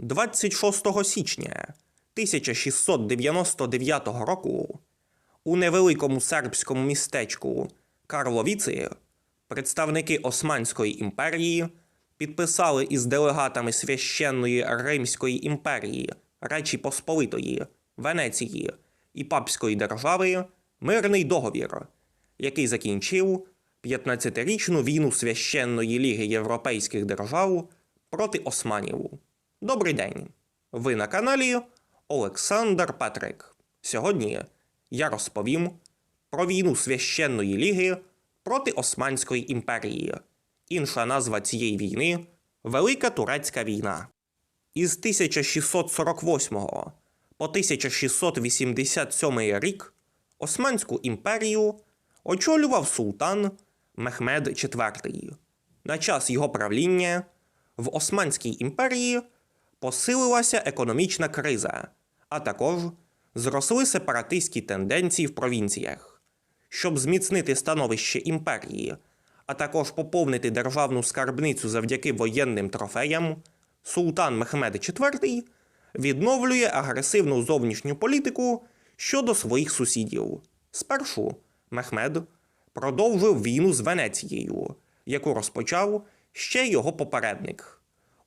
26 січня 1699 року у невеликому сербському містечку Карловіці представники Османської імперії підписали із делегатами священної Римської імперії, Речі Посполитої, Венеції і Папської держави мирний договір, який закінчив 15-річну війну священної ліги європейських держав проти османів. Добрий день! Ви на каналі Олександр Петрик. Сьогодні я розповім про війну священної ліги проти Османської імперії. Інша назва цієї війни Велика Турецька війна. Із 1648 по 1687 рік Османську імперію очолював султан Мехмед IV. На час його правління в Османській імперії посилилася економічна криза, а також зросли сепаратистські тенденції в провінціях. Щоб зміцнити становище імперії, а також поповнити державну скарбницю завдяки воєнним трофеям, султан Мехмед IV відновлює агресивну зовнішню політику щодо своїх сусідів. Спершу Мехмед продовжив війну з Венецією, яку розпочав ще його попередник.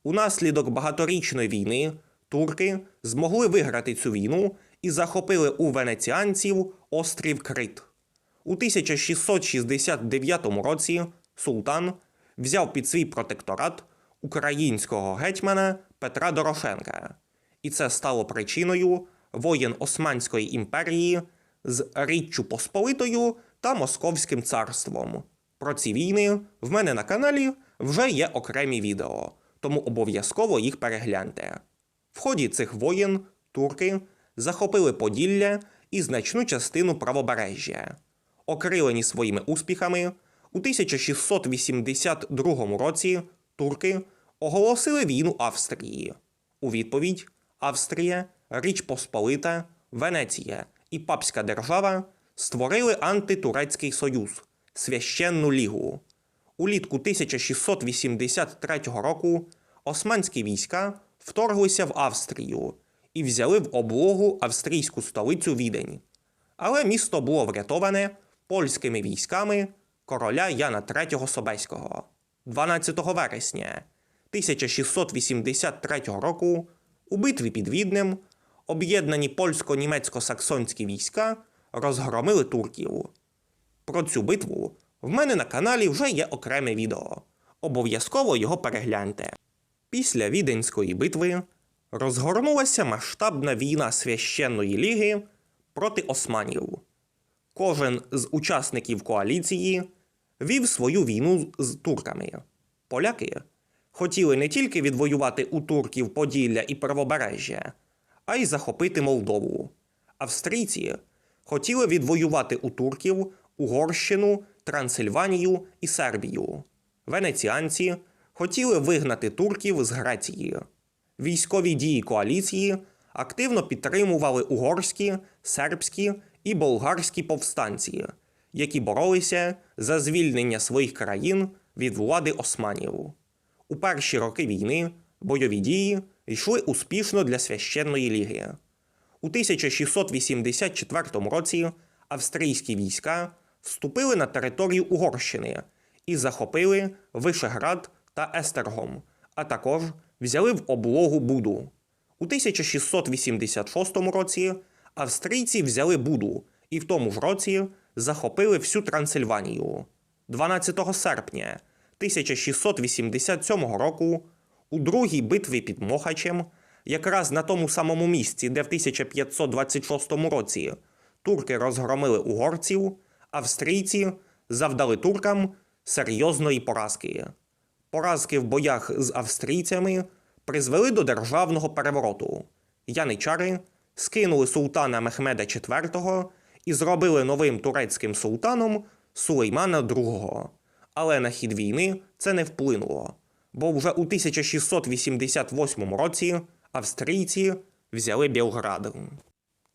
Унаслідок багаторічної війни турки змогли виграти цю війну і захопили у венеціанців острів Крит. У 1669 році султан взяв під свій протекторат українського гетьмана Петра Дорошенка, і це стало причиною воєн Османської імперії з Річчю Посполитою та Московським царством. Про ці війни в мене на каналі вже є окремі відео, тому обов'язково їх перегляньте. В ході цих воєн турки захопили Поділля і значну частину правобережжя. Окрилені своїми успіхами, у 1682 році турки оголосили війну Австрії. У відповідь Австрія, Річ Посполита, Венеція і Папська держава створили антитурецький союз Священну Лігу. Улітку 1683 року османські війська вторглися в Австрію і взяли в облогу австрійську столицю Відень. Але місто було врятоване польськими військами короля Яна III Собеського. 12 вересня 1683 року у битві під Віднем об'єднані польсько-німецько-саксонські війська розгромили турків. Про цю битву в мене на каналі вже є окреме відео. Обов'язково його перегляньте. Після Віденської битви розгорнулася масштабна війна священної ліги проти османів. Кожен з учасників коаліції вів свою війну з турками. Поляки хотіли не тільки відвоювати у турків Поділля і Правобережжя, а й захопити Молдову. Австрійці хотіли відвоювати у турків Угорщину, Трансильванію і Сербію. Венеціанці хотіли вигнати турків з Греції. Військові дії коаліції активно підтримували угорські, сербські і болгарські повстанці, які боролися за звільнення своїх країн від влади османів. У перші роки війни бойові дії йшли успішно для священної ліги. У 1684 році австрійські війська вступили на територію Угорщини і захопили Вишеград та Естергом, а також взяли в облогу Буду. У 1686 році австрійці взяли Буду і в тому ж році захопили всю Трансильванію. 12 серпня 1687 року у другій битві під Мохачем, якраз на тому самому місці, де в 1526 році турки розгромили угорців, австрійці завдали туркам серйозної поразки. Поразки в боях з австрійцями призвели до державного перевороту. Яничари скинули султана Мехмеда IV і зробили новим турецьким султаном Сулеймана II. Але на хід війни це не вплинуло, бо вже у 1688 році австрійці взяли Білград.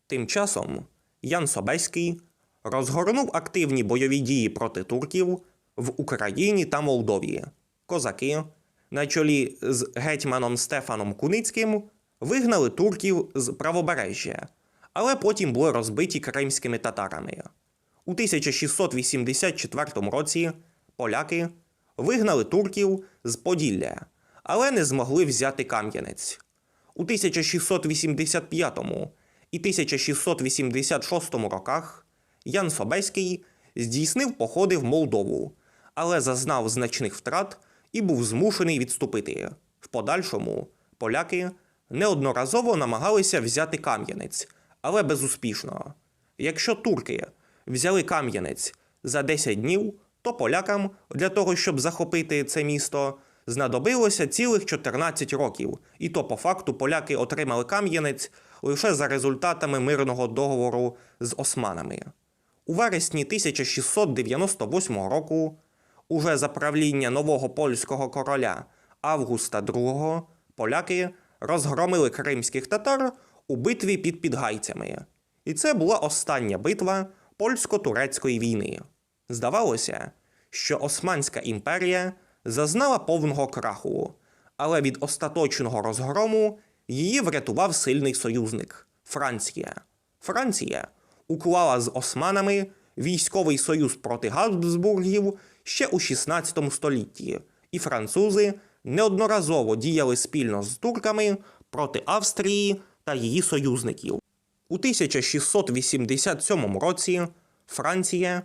Тим часом Ян Собеський розгорнув активні бойові дії проти турків в Україні та Молдові. Козаки, на чолі з гетьманом Стефаном Куницьким вигнали турків з правобережжя, але потім були розбиті кримськими татарами. У 1684 році поляки вигнали турків з Поділля, але не змогли взяти Кам'янець. У 1685 і 1686 роках Ян Собеський здійснив походи в Молдову, але зазнав значних втрат і був змушений відступити. В подальшому поляки неодноразово намагалися взяти Кам'янець, але безуспішно. Якщо турки взяли Кам'янець за 10 днів, то полякам для того, щоб захопити це місто, знадобилося цілих 14 років, і то по факту поляки отримали Кам'янець лише за результатами мирного договору з османами. У вересні 1698 року, уже за правління нового польського короля Августа II, поляки розгромили кримських татар у битві під Підгайцями. І це була остання битва польсько-турецької війни. Здавалося, що Османська імперія зазнала повного краху, але від остаточного розгрому її врятував сильний союзник Франція. Франція уклала з османами військовий союз проти Габсбургів ще у 16 столітті, і французи неодноразово діяли спільно з турками проти Австрії та її союзників. У 1687 році Франція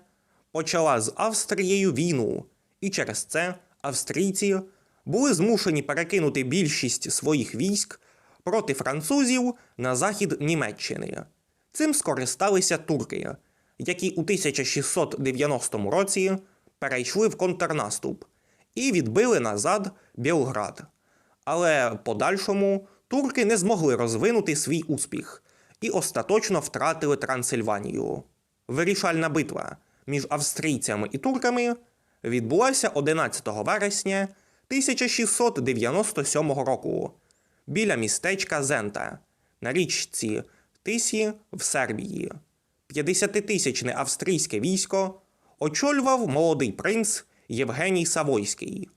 почала з Австрією війну, і через це австрійці були змушені перекинути більшість своїх військ проти французів на захід Німеччини. Цим скористалися турки, які у 1690 році перейшли в контрнаступ і відбили назад Білград. Але подальшому турки не змогли розвинути свій успіх і остаточно втратили Трансильванію. Вирішальна битва між австрійцями і турками відбулася 11 вересня 1697 року біля містечка Зента на річці Тисі в Сербії. 50-тисячне австрійське військо очолював молодий принц Євгеній Савойський.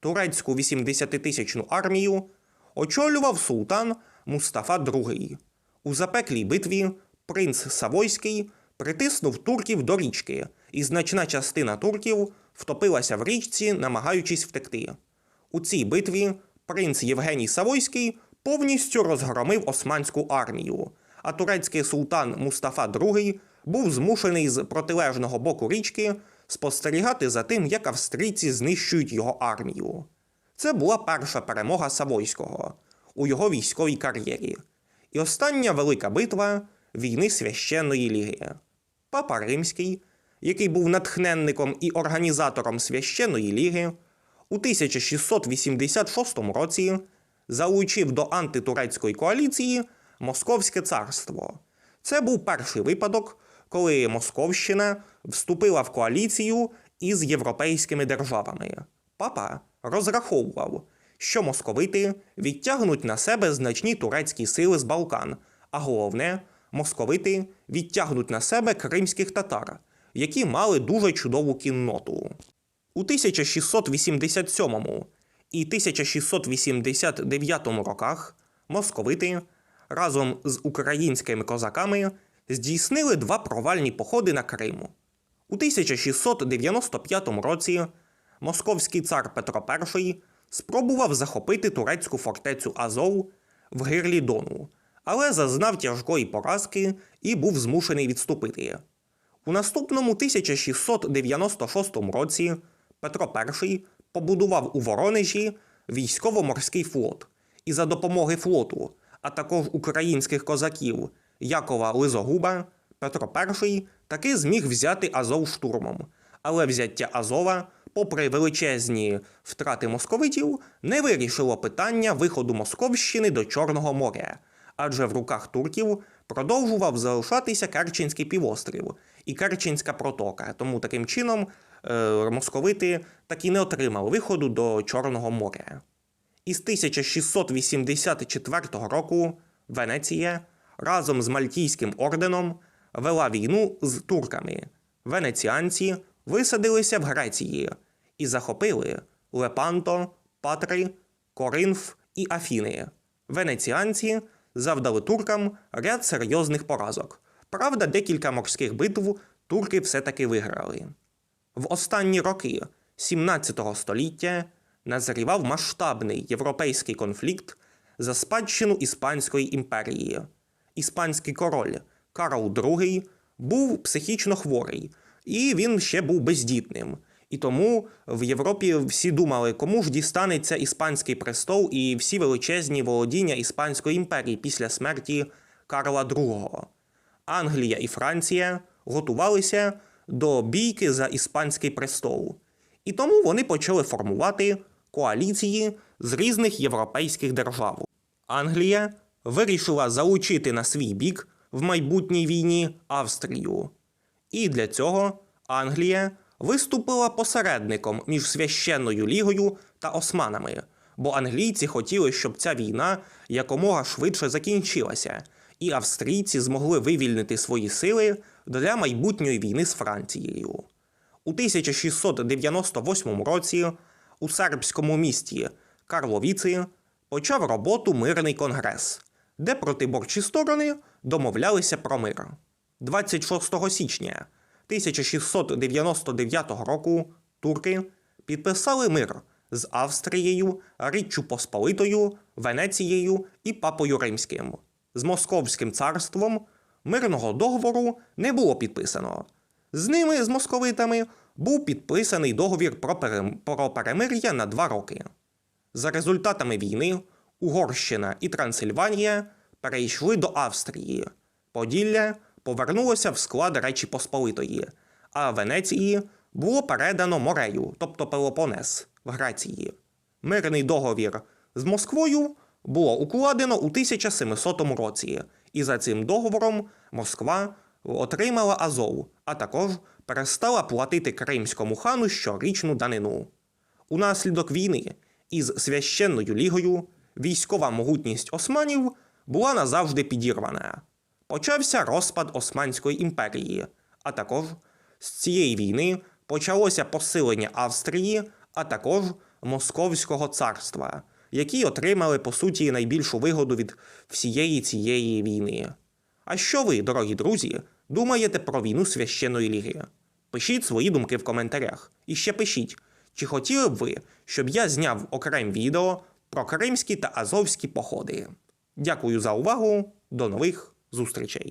Турецьку 80-тисячну армію очолював султан Мустафа II. У запеклій битві принц Савойський притиснув турків до річки, і значна частина турків втопилася в річці, намагаючись втекти. У цій битві принц Євгеній Савойський повністю розгромив османську армію, а турецький султан Мустафа II був змушений з протилежного боку річки спостерігати за тим, як австрійці знищують його армію. Це була перша перемога Савойського у його військовій кар'єрі і остання велика битва війни священної ліги. Папа Римський, який був натхненником і організатором священної ліги, у 1686 році залучив до антитурецької коаліції Московське царство. Це був перший випадок, коли Московщина вступила в коаліцію із європейськими державами. Папа розраховував, що московити відтягнуть на себе значні турецькі сили з Балкан, а головне, московити відтягнуть на себе кримських татар, які мали дуже чудову кінноту. У 1687 і 1689 роках московити разом з українськими козаками здійснили два провальні походи на Крим. У 1695 році московський цар Петро І спробував захопити турецьку фортецю Азов в гирлі Дону, але зазнав тяжкої поразки і був змушений відступити. У наступному 1696 році Петро І побудував у Воронежі військово-морський флот, і за допомоги флоту, а також українських козаків Якова Лизогуба, Петро І таки зміг взяти Азов штурмом. Але взяття Азова, попри величезні втрати московитів, не вирішило питання виходу Московщини до Чорного моря, адже в руках турків продовжував залишатися Керченський півострів і Керченська протока. Тому таким чином е, московити так і не отримали виходу до Чорного моря. Із 1684 року Венеція разом з Мальтійським орденом вела війну з турками. Венеціанці висадилися в Греції і захопили Лепанто, Патри Коринф і Афіни. Венеціанці завдали туркам ряд серйозних поразок. Правда, декілька морських битв турки все-таки виграли. В останні роки 17 століття назрівав масштабний європейський конфлікт за спадщину Іспанської імперії. Іспанський король Карл II був психічно хворий, і він ще був бездітним. І тому в Європі всі думали, кому ж дістанеться іспанський престол і всі величезні володіння Іспанської імперії після смерті Карла II. Англія і Франція готувалися до бійки за іспанський престол, і тому вони почали формувати коаліції з різних європейських держав. Англія вирішила залучити на свій бік в майбутній війні Австрію. І для цього Англія виступила посередником між священною лігою та османами, бо англійці хотіли, щоб ця війна якомога швидше закінчилася, і австрійці змогли вивільнити свої сили для майбутньої війни з Францією. У 1698 році у сербському місті Карловіці почав роботу мирний конгрес, де протиборчі сторони домовлялися про мир. 26 січня 1699 року турки підписали мир з Австрією, Річчю Посполитою, Венецією і Папою Римським. З Московським царством мирного договору не було підписано. З ними, з московитами, був підписаний договір про, перем... про перемир'я на два роки. За результатами війни Угорщина і Трансильванія перейшли до Австрії. Поділля повернулося в склад Речі Посполитої, а Венеції було передано Морею, тобто Пелопонес в Греції. Мирний договір з Москвою було укладено у 1700 році, і за цим договором Москва отримала Азов, а також перестала платити Кримському хану щорічну данину. Унаслідок війни із священною лігою військова могутність османів була назавжди підірвана. Почався розпад Османської імперії, а також з цієї війни почалося посилення Австрії, а також Московського царства, які отримали по суті найбільшу вигоду від всієї цієї війни. А що ви, дорогі друзі, думаєте про війну священної ліги? Пишіть свої думки в коментарях. І ще пишіть, чи хотіли б ви, щоб я зняв окрем відео про кримські та азовські походи. Дякую за увагу, до нових зустрічей!